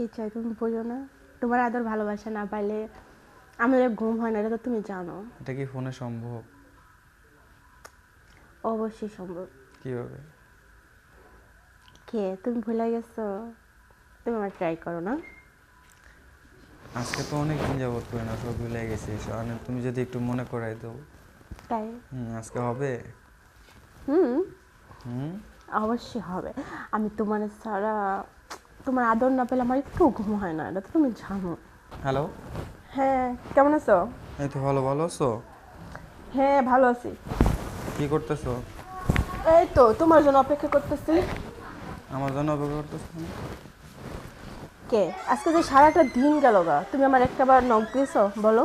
কি চাই তুমি বোঝো না। তোমার আদর ভালোবাসা না পাইলে আমাদের ঘুম হয় না এটা তো তুমি জানো। এটা কি ফোনে সম্ভব? অবশ্যই সম্ভব। কীভাবে? কে তুমি ভুলে গেছো? তুমি আমার ট্রাই করো না। আজকে তো অনেক দিন যাবত করি না সব ভুলে গেছি। মানে তুমি যদি একটু মনে করাই দাও। তাই? আজকে হবে? হুম। হুম? অবশ্যই হবে। আমি তোমার ছাড়া তোমার আদর না পেলে আমার একটু ঘুম হয় না এটা তো তুমি জানো। হ্যালো হ্যাঁ কেমন আছো? এই তো ভালো ভালো আছো? হ্যাঁ ভালো আছি। কি করতেছো? এই তো তোমার জন্য অপেক্ষা করতেছি। আমার জন্য অপেক্ষা করতেছো কে? আজকে যে সারাটা দিন গেল গা তুমি আমার একটা বার নক দিয়েছ বলো।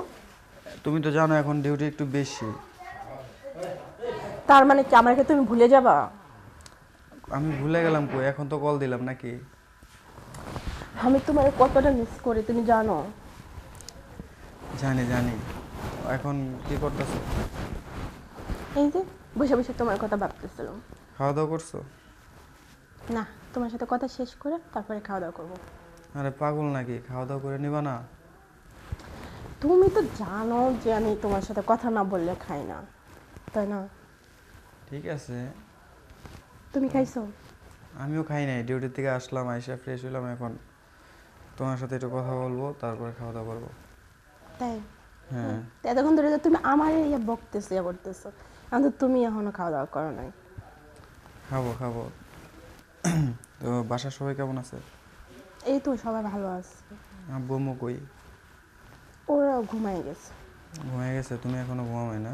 তুমি তো জানো এখন ডিউটি একটু বেশি। তার মানে কি আমাকে তুমি ভুলে যাবা? আমি ভুলে গেলাম কই এখন তো কল দিলাম নাকি? আমি তোমার কতটা মিস করি তুমি জানো? জানি জানি। এখন কি করতেছো? এই যে বসে বসে তোমার কথা ভাবতেছিলাম। খাওয়া দাওয়া করছ? না তোমার সাথে কথা শেষ করে তারপরে খাওয়া দাওয়া করব। আরে পাগল নাকি? খাওয়া দাওয়া করে নিবা না। তুমি তো জানো যে আমি তোমার সাথে কথা না বললে খাই না। তাই না? ঠিক আছে। তুমি খাইছো? আমিও খাই নাই ডিউটি থেকে আসলাম আইসা ফ্রেশ হলাম এখন। তোমার সাথে একটু কথা বলব তারপরে খাওয়া দাওয়া করব। তাই? হ্যাঁ। তো এতক্ষণ ধরে তুমি আমার ইয়ে বকতেছো ইয়ে করতেছো। কিন্তু তুমি এখনও খাওয়া দাওয়া করো নাই। খাব খাব। তো বাসার সবাই কেমন আছে? এই তো সবাই ভালো আছে। আব্বু আম্মু কই? ওরা ঘুমায় গেছে। ঘুমায় গেছে? তুমি এখনও ঘুমাবে না?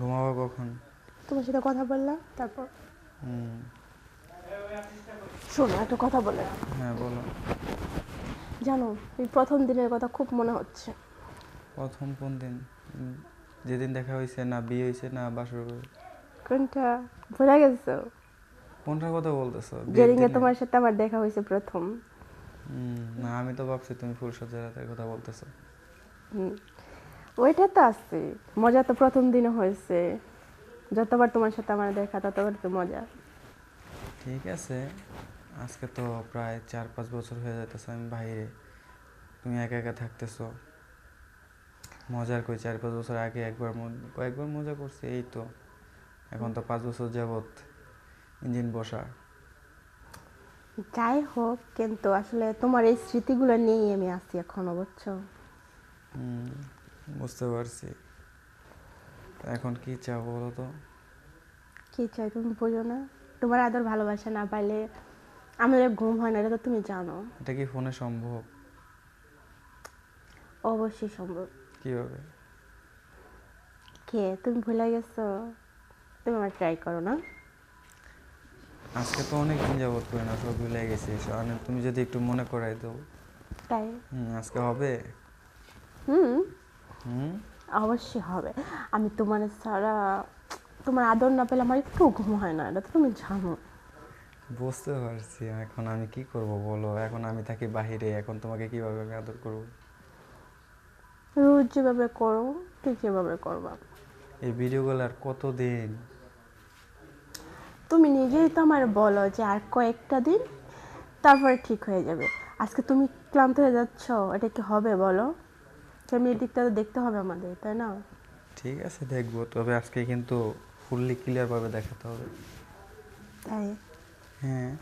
ঘুমাবো কখন? তোমার সাথে কথা বললাম তারপর। হুম। শোনো একটা কথা বলে হ্যাঁ বলো। জানো এই প্রথম দিনের কথা খুব মনে হচ্ছে। প্রথম কোন দিন? যেদিন দেখা হয়েছে না বিয়ে হয়েছে না বাসর? কোনটা? ভুলে গেছো? কোনটার কথা বলতেছো? যেদিনে তোমার সাথে আমার দেখা হয়েছে প্রথম। না আমি তো ভাবছি তুমি ফুলসজ্জা রাতের কথা বলতেছো। ওইটা তো আছে। মজা তো প্রথম দিনে হয়েছে। যতবার তোমার সাথে আমার দেখা ততবার তো মজা। ঠিক আছে। আজকে তো প্রায় চার পাঁচ বছর হয়ে যাইতেছে আমি বাইরে। তুমি একা একা থাকতেছো। মজার কই চার পাঁচ বছর আগে একবার কয়েকবার মজা করছি এই তো। এখন তো পাঁচ বছর যাবত ইঞ্জিন বসা। যাই হোক কিন্তু আসলে তোমার এই স্মৃতিগুলো নিয়েই আমি আছি এখনও বুঝছ হুম, বুঝতে পারছি। তা এখন কি চাও বলো তো? কি চাই তুমি বোঝো না? তোমার আদর ভালোবাসা না পাইলে আমাদের ঘুম হয় না এটা তো তুমি জানো। এটা কি ফোনে সম্ভব? অবশ্যই সম্ভব। কীভাবে? কে তুমি ভুলে গেছো? তুমি আমার ট্রাই করো না। আজকে তো অনেক দিন যাবত করি না সব ভুলে গেছি। মানে তুমি যদি একটু মনে করাই দাও। তাই? হুম, আজকে হবে? হুম। হুম? অবশ্যই হবে। আমি তোমার ছাড়া তোমার আদর না পেলে আমার একটু ঘুম হয় না এটা তো তুমি জানো। বুঝতে পারছি এখন আমি কি করব বলো? এখন আমি থাকি বাহিরে এখন তোমাকে কীভাবে আমি আদর করব? রোজ যেভাবে করো ঠিক যেভাবে করবা। এই ভিডিওগুলো আর কতদিন? তুমি নিজেই তো আমার বলো যে আর কয়েকটা দিন তারপরে ঠিক হয়ে যাবে। আজকে তুমি ক্লান্ত হয়ে যাচ্ছ এটা কি হবে বলো? ফ্যামিলির দিকটা তো দেখতে হবে আমাদের তাই না? ঠিক আছে দেখব তবে আজকে কিন্তু ফুললি ক্লিয়ারভাবে দেখাতে হবে। তাই। হ্যাঁ।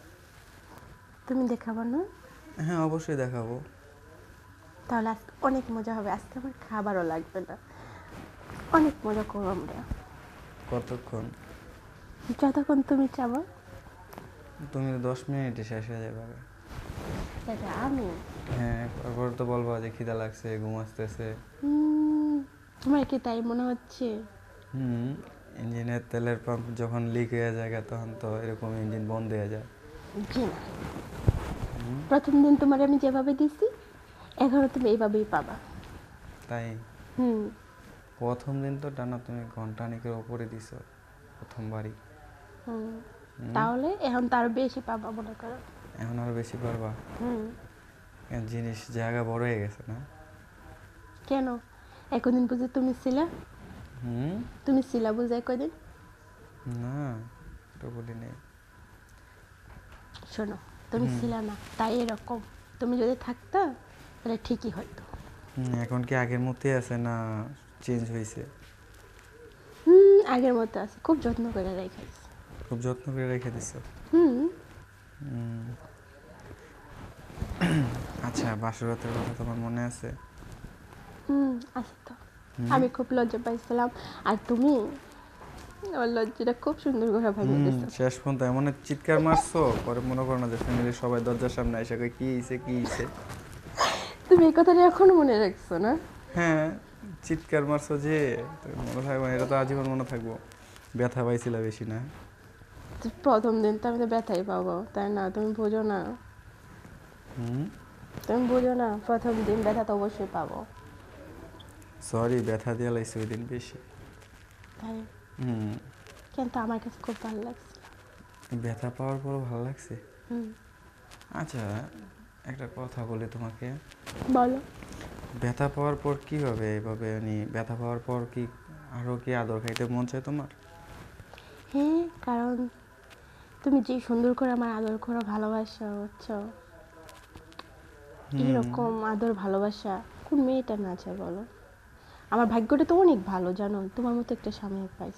তুমি দেখাবো না? হ্যাঁ অবশ্যই দেখাবো। তাহলে আজকে অনেক মজা হবে। আজকে আমার খাবারও লাগবে না। অনেক মজা করব আমরা। কতক্ষণ? যতক্ষণ তুমি চাবো। তুমি দশ মিনিটে শেষ হয়ে যাবে। এটা আমি? হ্যাঁ তারপর তো বলবা যে খিদা লাগছে ঘুম আসতেছে। তোমার কি তাই মনে হচ্ছে? হুম ইঞ্জিনের তেলের পাম্প যখন লিক হয়ে যায় তখন তো এরকম ইঞ্জিন বন্ধ হয়ে যায়। জি না। প্রথম দিন তোমার আমি যেভাবে দিছি এখনও তুমি এইভাবেই পাবা। তাই? হুম। প্রথম দিন তো টানা তুমি ঘন্টানিকের ওপরে দিছো প্রথমবারই। হুম। তাহলে এখন তার বেশি পাবা মনে করো। এখন আরও বেশি পারবা? হুম। জিনিস জায়গা বড় হয়ে গেছে না? কেন? একদিন বুঝে তুমি ছিলা? হুম। তুমি ছিলা বুঝে একদিন না তো বলি নেই। শোনো তুমি ছিলা না তাই এরকম। তুমি যদি থাকতা তাহলে ঠিকই হয়তো এখন কি আগের মতোই আছে না চেঞ্জ হয়েছে হুম আগের মতো আছে। খুব যত্ন করে রেখেছি খুব যত্ন করে রেখে হুম। আচ্ছা বাসরাতের কথা তোমার মনে আছে? হুম আছে তো। আমি খুব লজ্জা পাইছিলাম। আর তুমি? আমার লজ্জাটা খুব সুন্দর করে ভেঙে দিছো শেষ পর্যন্ত এমন চিৎকার মারছো পরে মনে করো না যে ফ্যামিলির সবাই দরজার সামনে এসে কই কি হইছে কি হইছে? তুমি এই কথাটা এখনও মনে রাখছো না? হ্যাঁ চিৎকার মারছো যে মনে থাকবে এটা তো আজীবন মনে থাকব। ব্যথা পাইছিলা বেশি না। প্রথম দিন তো আমি তো ব্যথাই পাবো তাই না? তুমি বোঝো না। হুম? তুমি বোঝো না প্রথম দিন ব্যথা তো অবশ্যই পাবো। সরি ব্যথা দিয়ে লাইছি ওই দিন বেশি। তাই। কিন্তু আমার কাছে খুব ভালো লাগছে। ব্যথা পাওয়ার পরও ভালো লাগছে? আচ্ছা একটা কথা বলি তোমাকে। বলো। ব্যথা পাওয়ার পর কি হবে এভাবে মানে ব্যথা পাওয়ার পর কি আরও কি আদর খাইতে মন চায় তোমার? হ্যাঁ কারণ তুমি যে সুন্দর করে আমার আদর করো ভালোবাসা বুঝছ। এরকম আদর ভালোবাসা কোন মেয়েটা না চায় বলো? আমার ভাগ্যটা তো অনেক ভালো জানো? তোমার মতো একটা স্বামী পাইছি।